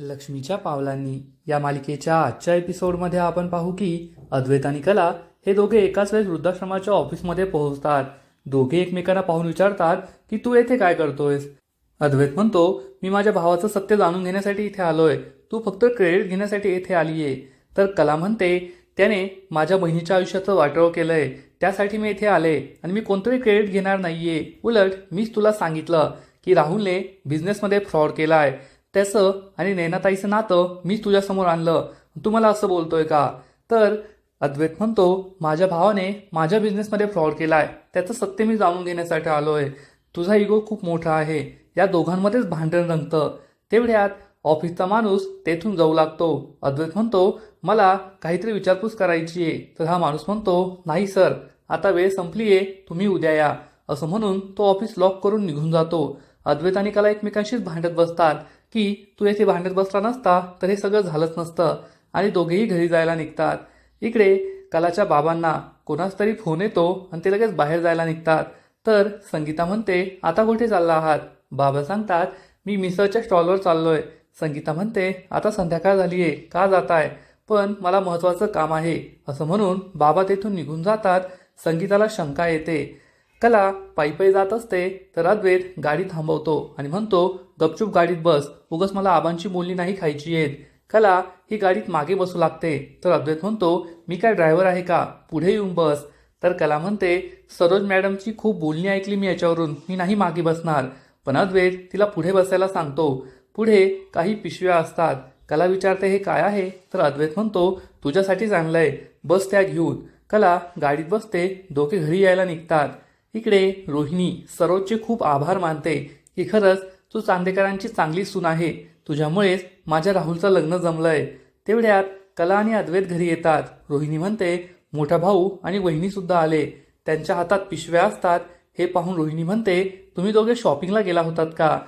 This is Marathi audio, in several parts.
लक्ष्मीच्या पावलांनी. या मालिकेच्या आजच्या एपिसोडमध्ये आपण पाहू की अद्वैत आणि कला हे दोघे एकाच वेळेस वृद्धाश्रमाच्या ऑफिसमध्ये पोहोचतात. दोघे एकमेकांना पाहून विचारतात की तू येथे काय करतोयस? अद्वैत म्हणतो मी माझ्या भावाचं सत्य जाणून घेण्यासाठी इथे आलोय. तू फक्त क्रेडिट घेण्यासाठी येथे आलीये. तर कला म्हणते त्याने माझ्या बहिणीच्या आयुष्याचं वाटव केलंय. त्यासाठी मी इथे आले आणि मी कोणतंही क्रेडिट घेणार नाहीये. उलट मीच तुला सांगितलं की राहुलने बिझनेसमध्ये फ्रॉड केलाय. त्याचं आणि नैनाताईचं नातं मीच तुझ्यासमोर आणलं. तू मला असं बोलतोय का? तर अद्वैत म्हणतो माझ्या भावाने माझ्या बिझनेसमध्ये फ्रॉड केलाय. त्याचं सत्य मी जाणून घेण्यासाठी आलोय. तुझा इगो खूप मोठा आहे. या दोघांमध्येच भांडण रंगतं. तेवढ्यात ऑफिसचा माणूस तेथून जाऊ लागतो. अद्वैत म्हणतो मला काहीतरी विचारपूस करायची आहे. तर हा माणूस म्हणतो नाही सर आता वेळ संपलीये तुम्ही उद्या या. असं म्हणून तो ऑफिस लॉक करून निघून जातो. अद्वैत आणि कला एकमेकांशीच भांडत बसतात. की तू येथे भांडत बसला नसता तर हे सगळं झालंच नसतं. आणि दोघेही घरी जायला निघतात. इकडे कलाच्या बाबांना कोणाच तरी फोन येतो आणि ते लगेच बाहेर जायला निघतात. तर संगीता म्हणते आता कुठे चालला आहात? बाबा सांगतात मी मिसळच्या स्टॉलवर चाललोय. संगीता म्हणते आता संध्याकाळ झालीये का जाताय? पण मला महत्वाचं काम आहे असं म्हणून बाबा तेथून निघून जातात. संगीताला शंका येते. कला पायी पायी जात असते तर अद्वैत गाडी थांबवतो आणि म्हणतो गपचूप गाडीत बस उगस मला आबांची बोलणी नाही खायची आहेत कला ही गाडीत मागे बसू लागते. तर अद्वैत म्हणतो मी काय ड्रायव्हर आहे का? पुढे येऊन बस. तर कला म्हणते सरोज मॅडमची खूप बोलणी ऐकली मी याच्यावरून मी नाही मागे बसणार. पण अद्वैत तिला पुढे बसायला सांगतो पुढे काही पिशव्या असतात. कला विचारते हे काय आहे? तर अद्वैत म्हणतो तुझ्यासाठीच आणलंय. बस त्या घेऊन. कला गाडीत बसते दोघे घरी यायला निघतात. इकडे रोहिणी सरोजचे खूप आभार मानते की खरंच तू चांदेकरांची चांगली सून आहे. तुझ्यामुळेच माझ्या राहुलचं लग्न जमलंय. तेवढ्यात कला आणि अद्वैत घरी येतात. रोहिणी म्हणते मोठा भाऊ आणि वहिनीसुद्धा आले. त्यांच्या हातात पिशव्या असतात. हे पाहून रोहिणी म्हणते तुम्ही दोघे शॉपिंगला गेला होतात का?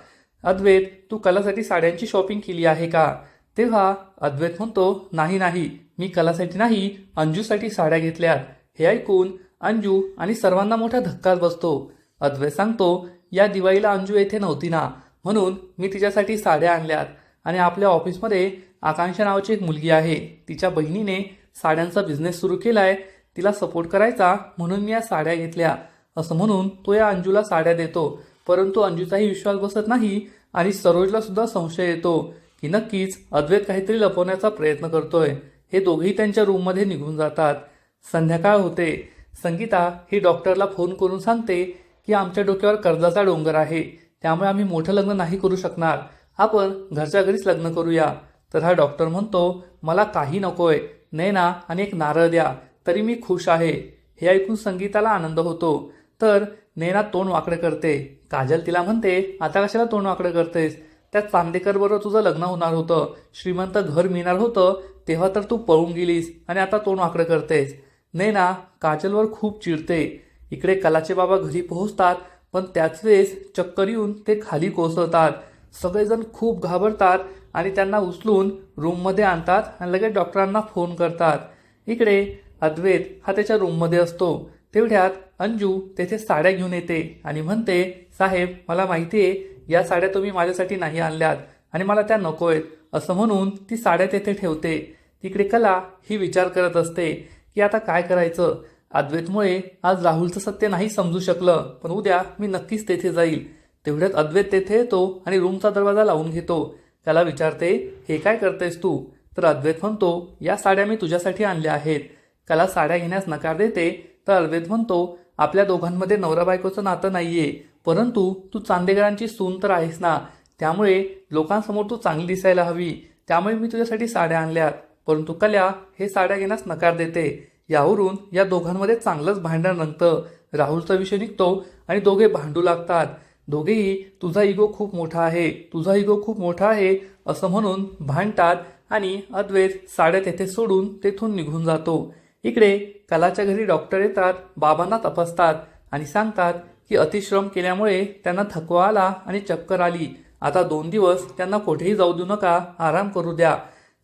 अद्वैत तू कलासाठी साड्यांची शॉपिंग केली आहे का? तेव्हा अद्वैत म्हणतो नाही नाही. मी कलासाठी नाही अंजूसाठी साड्या घेतल्यात. हे ऐकून अंजू आणि सर्वांना मोठा धक्काच बसतो. अद्वै सांगतो या दिवाळीला अंजू येथे नव्हती ना म्हणून मी तिच्यासाठी साड्या आणल्यात आणि आपल्या ऑफिसमध्ये आकांक्षा नावाची एक मुलगी आहे. तिच्या बहिणीने साड्यांचा बिझनेस सुरू केलाय तिला सपोर्ट करायचा म्हणून मी या साड्या घेतल्या. असं म्हणून तो या अंजूला साड्या देतो. परंतु अंजूचाही विश्वास बसत नाही आणि सरोजला सुद्धा संशय येतो की नक्कीच अद्वैत काहीतरी लपवण्याचा प्रयत्न करतोय. हे दोघेही त्यांच्या रूममध्ये निघून जातात. संध्याकाळ होते. संगीता ही डॉक्टरला फोन करून सांगते की आमच्या डोक्यावर कर्जाचा डोंगर आहे. त्यामुळे आम्ही मोठं लग्न नाही करू शकणार. आपण घरच्या घरीच लग्न करूया. तर हा डॉक्टर म्हणतो मला काही नकोय. नैना आणि एक नारळ द्या. तरी मी खुश आहे. हे ऐकून संगीताला आनंद होतो. तर नैना तोंड वाकडं करते. काजल तिला म्हणते आता कशाला तोंड वाकडं करतेस? त्या चांदेकर बरोबर तुझं लग्न होणार होतं. श्रीमंत घर मिळणार होतं. तेव्हा तर तू पळून गेलीस आणि आता तोंड वाकडं करतेस. नैना काजलवर खूप चिडते. इकडे कलाचे बाबा घरी पोहोचतात पण त्याच वेळेस चक्कर येऊन ते खाली कोसळतात. सगळेजण खूप घाबरतात आणि त्यांना उचलून रूममध्ये आणतात आणि लगेच डॉक्टरांना फोन करतात. इकडे अद्वैत हा त्याच्या रूममध्ये असतो. तेवढ्यात अंजू तेथे साड्या घेऊन येते आणि म्हणते साहेब मला माहिती आहे या साड्या तुम्ही माझ्यासाठी नाही आणल्यात आणि मला त्या नको आहेत असं म्हणून ती साड्या तेथे ठेवते. तिकडे कला ही विचार करत असते. की आता काय करायचं? अद्वैतमुळे आज राहुलचं सत्य नाही समजू शकलं पण उद्या मी नक्कीच तेथे जाईल. तेवढ्यात अद्वैत तेथे येतो आणि रूमचा दरवाजा लावून घेतो. त्याला विचारते हे काय करतेस तू? तर अद्वैत म्हणतो या साड्या मी तुझ्यासाठी आणल्या आहेत. त्याला साड्या घेण्यास नकार देते. तर अद्वैत म्हणतो आपल्या दोघांमध्ये नवरा बायकोचं नातं नाहीये परंतु तू चांदेकरांची सून तर आहेस ना. त्यामुळे लोकांसमोर तू चांगली दिसायला हवी. त्यामुळे मी तुझ्यासाठी साड्या आणल्यात. परंतु कल्या हे साड्या घेण्यास नकार देते. यावरून या दोघांमध्ये चांगलंच भांडण रंगतं. राहुलचा विषय निघतो आणि दोघे भांडू लागतात. दोघेही तुझा इगो खूप मोठा आहे तुझा इगो खूप मोठा आहे असं म्हणून भांडतात आणि अद्वैत साड्या तेथे सोडून तेथून निघून जातो. इकडे कलाच्या घरी डॉक्टर येतात बाबांना तपासतात आणि सांगतात की अतिश्रम केल्यामुळे त्यांना थकवा आला आणि चक्कर आली. आता दोन दिवस त्यांना कुठेही जाऊ देऊ नका आराम करू द्या.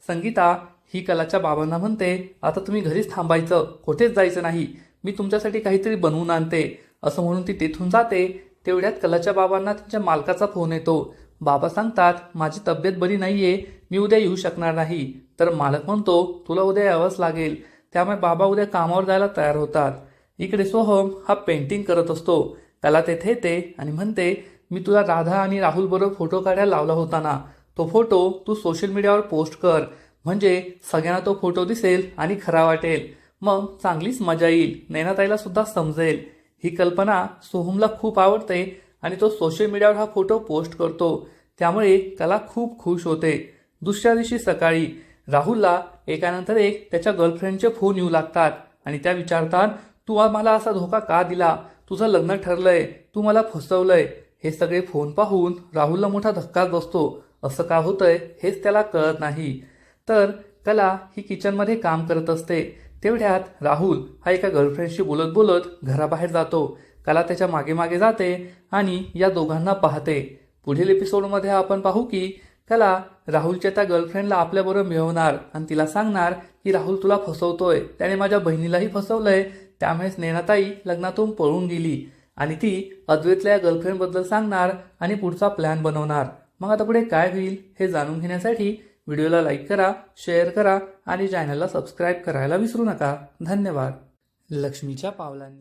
संगीता ही कलाच्या बाबांना म्हणते आता तुम्ही घरीच थांबायचं कुठेच जायचं नाही. मी तुमच्यासाठी काहीतरी बनवून आणते. असं म्हणून ती तिथून जाते. तेवढ्यात कलाच्या बाबांना त्यांच्या मालकाचा फोन येतो. बाबा सांगतात माझी तब्येत बरी नाहीये मी उद्या येऊ शकणार नाही. तर मालक म्हणतो तुला उद्या यावंच लागेल. त्यामुळे बाबा उद्या कामावर जायला तयार होतात. इकडे सोहम हा पेंटिंग करत असतो. त्याला तेथे येते आणि म्हणते मी तुला राधा आणि राहुल बरोबर फोटो काढायला लावला होता ना. तो फोटो तू सोशल मीडियावर पोस्ट कर. म्हणजे सगळ्यांना तो फोटो दिसेल आणि खरा वाटेल. मग चांगलीच मजा येईल. नैनाताईला सुद्धा समजेल. ही कल्पना सोहमला खूप आवडते आणि तो सोशल मीडियावर हा फोटो पोस्ट करतो. त्यामुळे त्याला खूप खुश होते. दुसऱ्या दिवशी सकाळी राहुलला एकानंतर एक त्याच्या गर्लफ्रेंडचे फोन येऊ लागतात आणि त्या विचारतात तू मला असा धोका का दिला? तुझं लग्न ठरलंय. तू मला फसवलंय. हे सगळे फोन पाहून राहुलला मोठा धक्काच बसतो. असं का होतंय हेच त्याला कळत नाही. तर कला ही किचनमध्ये काम करत असते. तेवढ्यात राहुल हा एका गर्लफ्रेंडशी बोलत बोलत घराबाहेर जातो. कला त्याच्यामागे मागे जाते आणि या दोघांना पाहते. पुढील एपिसोडमध्ये आपण पाहू की कला राहुलच्या त्या गर्लफ्रेंडला आपल्याबरोबर मिळवणार आणि तिला सांगणार की राहुल तुला फसवतोय. त्याने माझ्या बहिणीलाही फसवलंय. त्यामुळेच नेनाताई लग्नातून पळून गेली आणि ती अद्वैतला या गर्लफ्रेंडबद्दल सांगणार आणि पुढचा प्लॅन बनवणार. मग आता पुढे काय होईल हे जाणून घेण्यासाठी व्हिडिओला लाईक करा शेअर करा आणि चॅनलला सबस्क्राईब करायला विसरू नका. धन्यवाद. लक्ष्मीच्या पावलांनी.